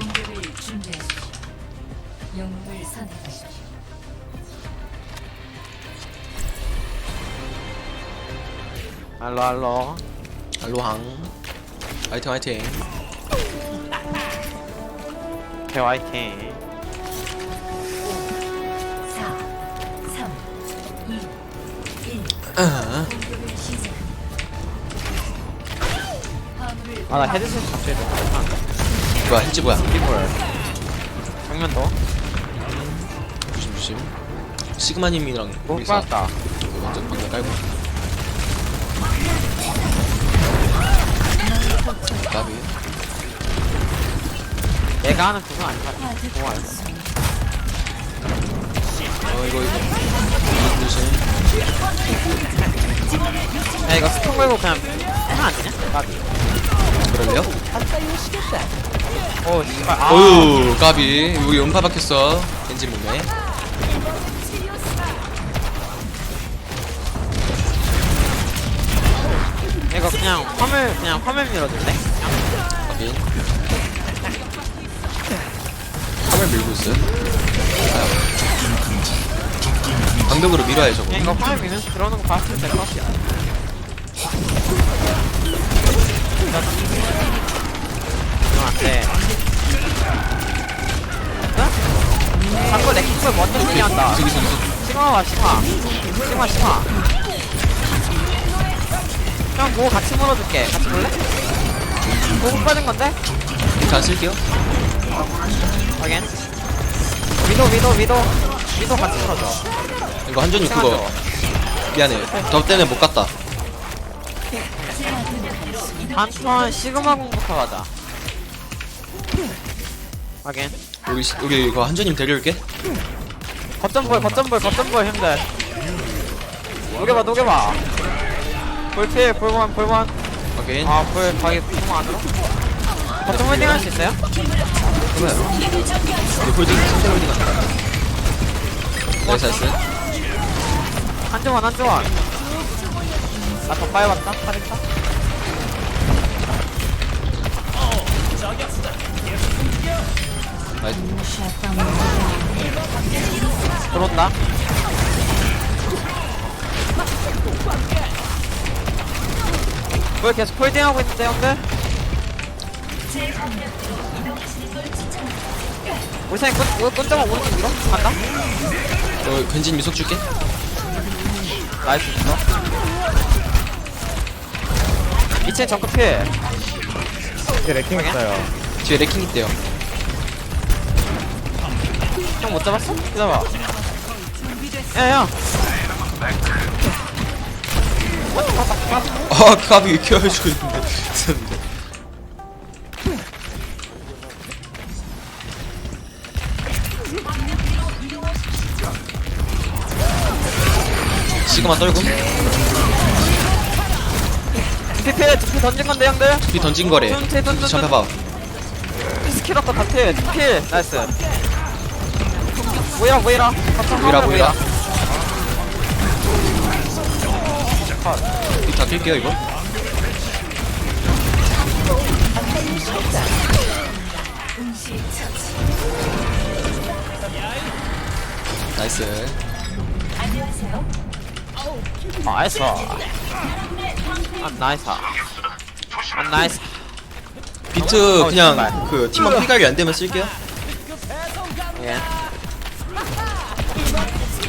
공격을 준비하십시오. 영웅을 선택하십시오. 알로 알로. 알로항. 화이팅 화이팅. 개 화이팅. 4, 3, 2, 1. 아, 공격을 시작합니다. 화물을 아나 헤드셋 너무 못하는데 뭐야 헨지 뭐야? 리볼 정면도. 조심 조심. 시그마님이랑 못 여기서 받았다. 먼저 방금 깔고 나비. 얘가 하는 그거 아닌 것 같아 어 이거 이거. 조심 야 이거 스톤 걸고 그냥 하면 안 되냐? 까비. 그럴래요? 오 씨발. 아. 어휴 까비. 여기 연파 박혔어. 헨지 몸에 이거 그냥 화물 그냥 화물 밀어줄래? 확인. 화물 밀고 아유. 방벽으로 밀어야 저거. 그냥 이거 화물 밀면서 들어오는 거 될것 같아 이거 안돼. 자꾸 내 킥을 먼저 쓰게 한다. 저기 저기 저기 시그마 와 시그마 시그마 시 형뭐 같이 물어줄게. 같이 볼래? 보고 빠진 건데? 자 쓸게요. 확인. 위도 위도 위도. 위도 같이 물어줘. 이거 한전이 그거 미안해. 저 때문에 못 갔다. 한턴 시그마 공부터 가자. 확인. 여기 시- 여기 이거 한전님 데려올게. 거점볼 거점볼 거점볼 형들. 녹여봐 녹여봐 볼필 볼원 볼원. 확인 아볼 가기 너무 안으로? 거점 홀딩 할 수 있어요? 그거요. 이거 홀딩 진짜 홀딩 한다. 나이스 나이스 한조원 한조원 나더 빠여봤다? 빠졌다 나이스. 들어온다 뭘 계속 홀딩하고 있는데 형들? 우리 사이 꾼, 꾼자만 오른쪽 밀어? 간다? 어 벤진 미속 줄게 나이스 있어 2층 정크 필 이제 레킹 있어요. 뒤에 레킹 있대요 형 못 잡았어? 기다려봐 야야 아 이렇게 해주고 있는데. 있었는데 시그마 떨고. 두피 두피 던진 건데 형들? 비 던진 거래. 던지 던지 잡혀봐 스킬 없다 다필 필 나이스. 모이라 모이라. 모이라, 모이라. 비다 낄게요 이거. 나이스. 나이스. 아 나이스. 아 나이스. 비트 어, 그냥. 그 팀원 피갈이 안 되면 쓸게요. 예.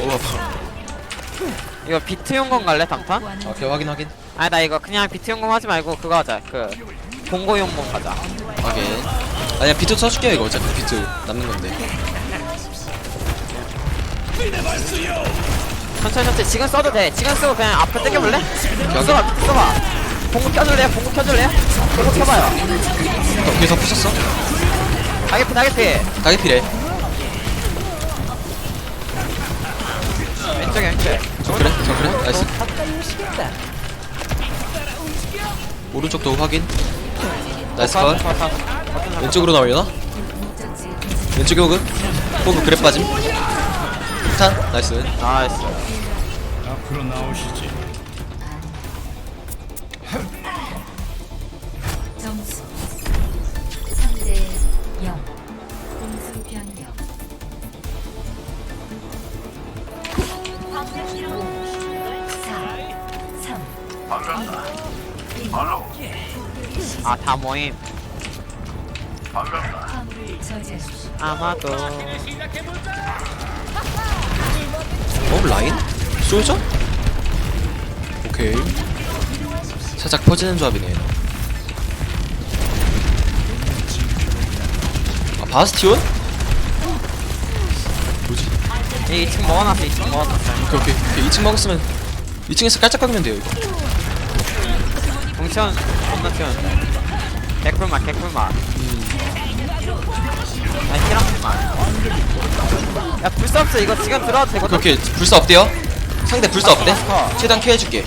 오 아파 이거 비트 용검 갈래 당판? 오케이 확인 확인 아니 나 이거 그냥 비트 용검 하지 말고 그거 하자 그 공고 용검 가자 확인 아니야 비트 써줄게요 이거 어차피 비트 남는 건데 천천히 천천히 지금 써도 돼 지금 쓰고 그냥 앞에 당겨볼래? 여기? 써봐 비트 써봐 공고 켜줄래요? 공고 켜줄래요? 공고 켜봐요 어, 뒤에서 부셨어? 다개피 다개피 다개피래 저 그래? 저 그래? 나이스 오른쪽도 확인 나이스 컷? 왼쪽으로 나오려나? 목적지 왼쪽에 호그 호그 그랩 빠짐 탄 나이스 나이스. 앞으로 나오시지. 5 4 3 아, 다 모임. 저지하십시오 아마도. 어 라인? 솔져? 오케이 살짝 퍼지는 조합이네 아 바스티온? 뭐지? 이 2층 먹어놨어, 2층 먹어놨어. 오케이 오케이 오케이 2층 먹었으면 2층에서 깔짝 깎으면 돼요 이거 공 천, 존나 튀었는데. 개꿀맛, 개꿀맛. 아, 히랑맛. 야, 불수 없어. 이거 지금 들어와도 되거든? 오케이 오케이 불사 없대요? 상대 불사 없대? 최대한 큐 해줄게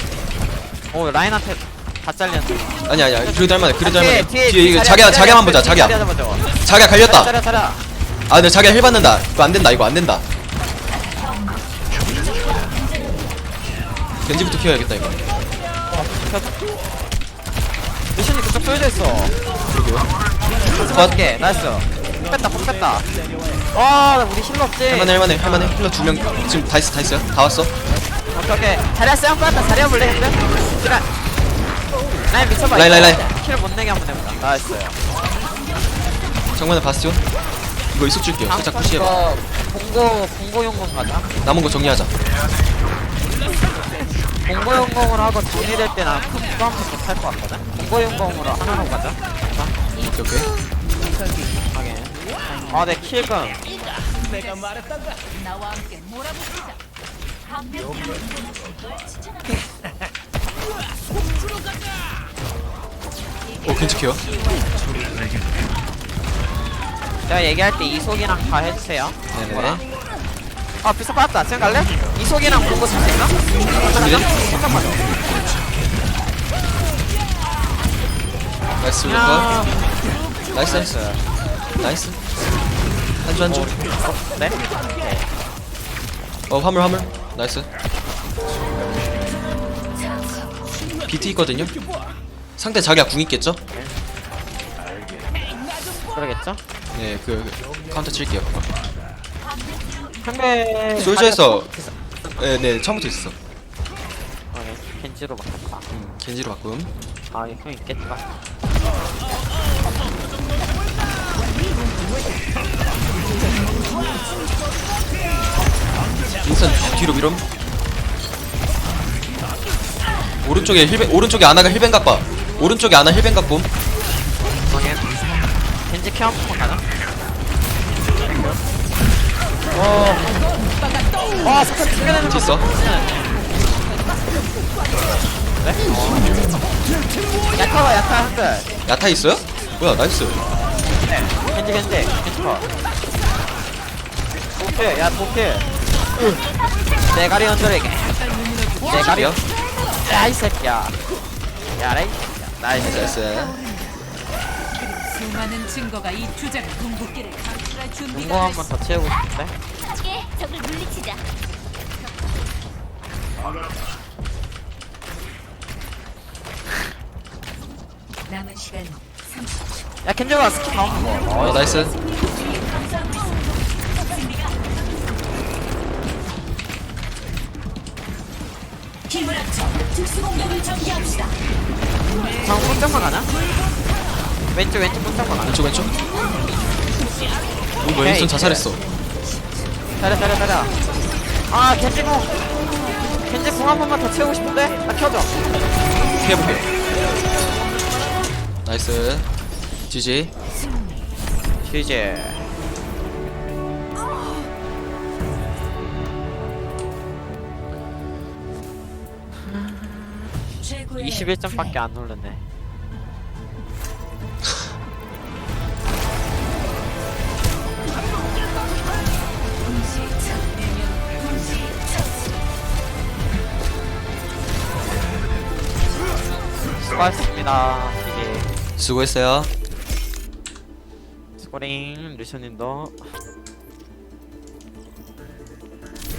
오, 라인한테 다 잘렸네. 아니 아니야 그래도 할만해 그래도 뒤에, 할만해 뒤에, 뒤에 이거 자기야 자기야만 보자 자기야. 자기야 갈렸다 자리야, 자리야. 아 근데 자기야 힐 받는다 이거 안된다 이거 안된다 겐지부터 키워야겠다 이거 미션이 그 쪽 쏠져 있어. 컷 맞게, 나이스. 폭 뺐다, 폭 뺐다. 와, 나 우리 힐러 없지? 할만해 할만해 할만해 힐러 두명 지금 다 있어 다 있어요 다 왔어 오케이, 오케이. 자리야, 쎄 빠졌다. 자리야 볼래, 근데? 그래. 라인 미쳐봐. 라인. 라인, 라인. 킬못 내게 한번 해보자. 나이스. 정면에 바스티온 이거 있어 줄게요 살짝 푸시해봐 이거 공고, 공고 용공 가자. 남은 거 정리하자 공고용공으로 하고 정리될 때난 또 한번 더탈것 같거든? 공고용공으로 하나로 가자. 오케이 오케이 하긴. 아, 내 킬금. 오 겐지 키워 제가 얘기할 때 이속이랑 다 해주세요. 네네 아, 비싸 빠졌다. 지금 갈래? 이속이랑 공고 쓸수 있나? 준비돼? 잠깐만. 나이스 야. 컷 나이스 나이스 나이스 한줄 한줄 네? 어 화물 화물 나이스 비트 있거든요 상대 자기가 궁 있겠죠? 그러겠죠? 네그 카운터 칠게요 상대 솔저에서 네 네 처음부터 있어 아, 네. 겐지로 바꿨다. 음, 겐지로 바꿈 아, 이거 형 있겠다. 인선 뒤로 밀음 오른쪽에 힐벤 오른쪽에 아나가 힐벤 각봐 오른쪽에 아나 힐벤 각봄 방에 겐지 케어 한번 가자. 어. 와, sakkan 튕겨내는 겐지 있어 네? 야타와 야타 한글. 야타 있어요? 뭐야 나이스 겐지 겐지 겐지 컷. 도필 야 도필. 대가리 언저리게. 대가리. 야 야이 새끼야. 야라이. 나이스. 나이스 수많은 증거가 이 투자가 궁극기를 강출할 공고 준비가 한번 더 채우고 싶은데. 적을 물리치자. 남은 시간 30초 야 겐지가 스킨 나오는 거. 어 나이스 힘을 합쳐 특수 공격을 전개합시다 방 꼼짝만 가나? 왼쪽 왼쪽 꼼짝만 가나? 왼쪽 왼쪽 오 뭐야 인선 자살했어 잘해 잘해 잘해. 아 겐지 공. 겐지 공한 번만 더 채우고 싶은데. 나 켜줘. 피해볼게 나이스 GG GG. 최고의 21점밖에 안 오르네. 수고하셨습니다. 이게 수고했어요. 스코링 루시오님도